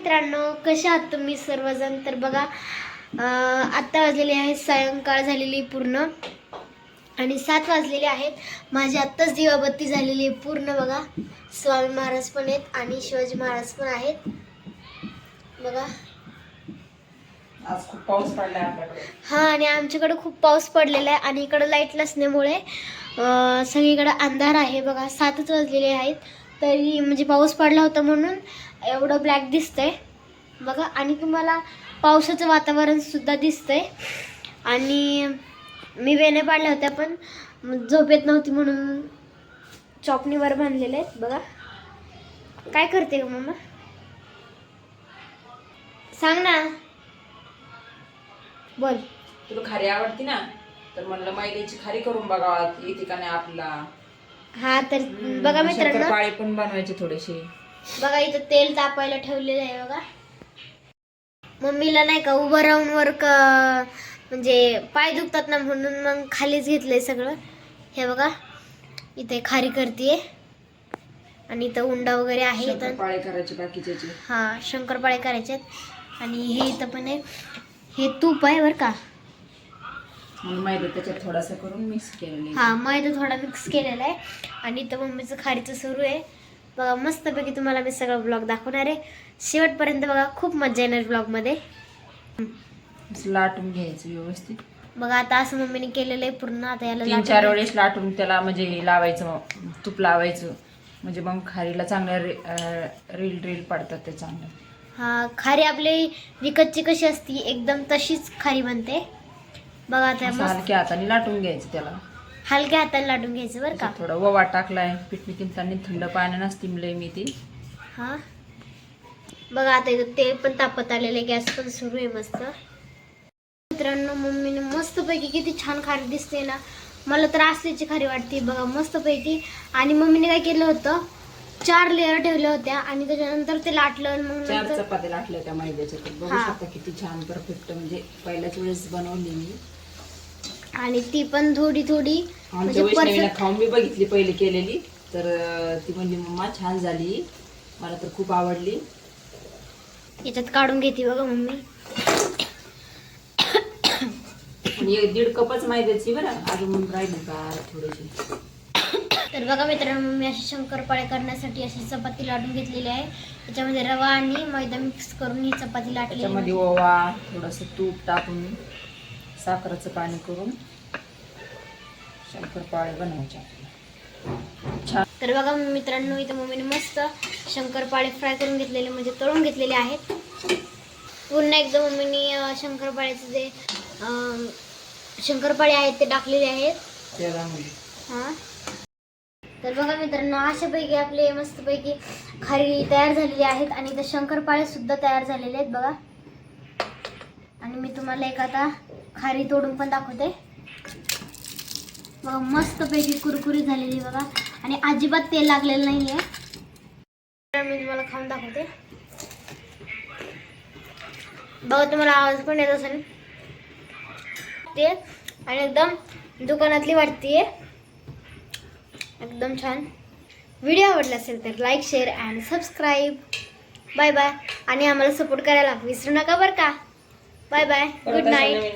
मित्रांनो कसे आहात तुम्ही सर्वजण? तर बघा आत्ता वाजलेली आहे सायंकाळ झालेली पूर्ण. आणि सात वाजलेले आहेत. माझी आत्ताच दिवाबत्ती झालेली आहे पूर्ण बघा. स्वामी महाराज पण आहेत आणि शिवाजी महाराज पण आहेत. बघा. आज खूप पाऊस पडलाय आपल्याकडे. हा आणि आमच्याकडे खूप पाऊस पडलेला आहे आणि इकडं लाइट नसल्यामुळे अं, सगळीकडे अंधार आहे. बघा सातच वाजलेले आहेत. तरी म्हणजे पाऊस पडला होता म्हणून एवढं ब्लॅक दिसतंय. बघा आणि तुम्हाला पावसाचं वातावरण सुद्धा दिसतंय. आणि मी वेण्या पाडल्या होत्या पण झोपेत नव्हती म्हणून चॉपणीवर बांधलेले आहेत बघा. काय करते ग मम्मा सांग ना. बोल. तुला खारी आवडती ना? तर म्हणलं मैद्याची खारी करून बघावा येते का नाही आपला. हा तर बघा मित्रांनो. शंकरपाळे पण बनवायचे थोडेसे बघा इथं तेल तापायला ठेवलेलं आहे बघा. मम्मीला नाही का उभं राहून वर क म्हणजे पाय दुखतात ना म्हणून मग खालीच घेतलंय सगळं. हे बघा इथे खारी करते आणि इथं उंडा वगैरे आहे इथं. शंकरपाळे करायचे बाकीचे हा शंकरपाळे करायचे आणि हे इथं पण आहे. हे तूप आहे बरं का. मैदा त्याच्यात थोडासा करून मिक्स केलेले. हा मैदा थोडा मिक्स केलेला आहे. आणि इथं मम्मीचं खारीचं सुरू आहे. बघा मस्तपैकी तुम्हाला मी सगळं ब्लॉग दाखवणार आहे. शेवटपर्यंत बघा खूप मजा येणार ब्लॉगमध्ये असं लाटून घ्यायचं व्यवस्थित. बघा आता असं मम्मीने केलेलं आहे पूर्ण. आता याला तीन चार. वेळेस लाटून त्याला म्हणजे लावायचं तूप लावायचं. म्हणजे मग खारीला चांगल्या रे- अं, रील रील पडतात ते चांगलं. हा खारी आपली विकतची कशी असती एकदम तशीच खारी बनते. बघा असं मस्त. हलक्या हाताने लाटून घ्यायचं त्याला. हलक्या हाताने लाटून घ्यायचं बरं का? त्याच्यात थोडा ओवा टाकलाय पिठणी किंचानी थंड पाण्यानं स्टीमलंय मी ती. हा? बघा आता इथं तेल पण तापत आलेलं गॅस पण सुरू आहे मस्त. मित्रांनो मम्मीने मस्तपैकी किती छान खारी दिसते ना. मला तर असल्याची खारी वाटते बघा मस्तपैकी. आणि मम्मीने काय केलं होतं? चार लेअर ठेवल्या होत्या आणि त्याच्यानंतर ते लाटलं आणि मग चार नंतर चपात्या लाटल्या त्या मैद्याच्या तर बघू हा. शकता किती छान परफेक्ट म्हणजे पहिल्याच वेळेस बनवली मी. आणि ती पण थोडी थोडी. आमच्या म्हणजे वैष्णवीला खाऊन मी बघितली पहिले केलेली. तर अं, ती म्हणली मम्मा छान झाली. मला तर खूप आवडली. याच्यात काढून घेते बघा मम्मी. आणि एक दीड कपच मैद्याची बरं. अजून राहिली का थोडीशी. तर बघा मित्रांनो मी अशी शंकरपाळे करण्यासाठी अशी चपाती लाटून घेतलेली आहे. त्याच्यामध्ये रवा आणि मैदा मिक्स करून ही चपाती त्याच्यामध्ये आहे. ओवा थोडंसं तूप टाकून साखरेचं पाणी करून. बनवायचे आपल्याला. छान. तर बघा मित्रांनो इथं मम्मीने मस्त शंकरपाळे फ्राय करून घेतलेले म्हणजे तळून घेतलेले आहेत. पुन्हा एकदा मम्मीने शंकरपाळ्याचे जे शंकरपाळे आहेत ते टाकलेले आहेत. हां. तर बघा मित्रांनो अशापैकी आपले मस्तपैकी खारी तयार झालेली आहेत आणि इथं शंकरपाळे सुद्धा तयार झालेले आहेत बघा. आणि मी तुम्हाला एक आता खारी तोडून पण दाखवते. बघा मस्तपैकी कुरकुरीत झालेली बघा. आणि अजिबात तेल लागलेलं नाही आहे मी तुम्हाला खाऊन दाखवते. बघा तुम्हाला आवाज पण येत असेल. ते आणि एकदम दुकानातली वाटते एकदम छान. व्हिडिओ आवडला असेल तर like share and subscribe bye bye आणि आम्हाला सपोर्ट करायला विसरू नका बरं का. Bye bye good night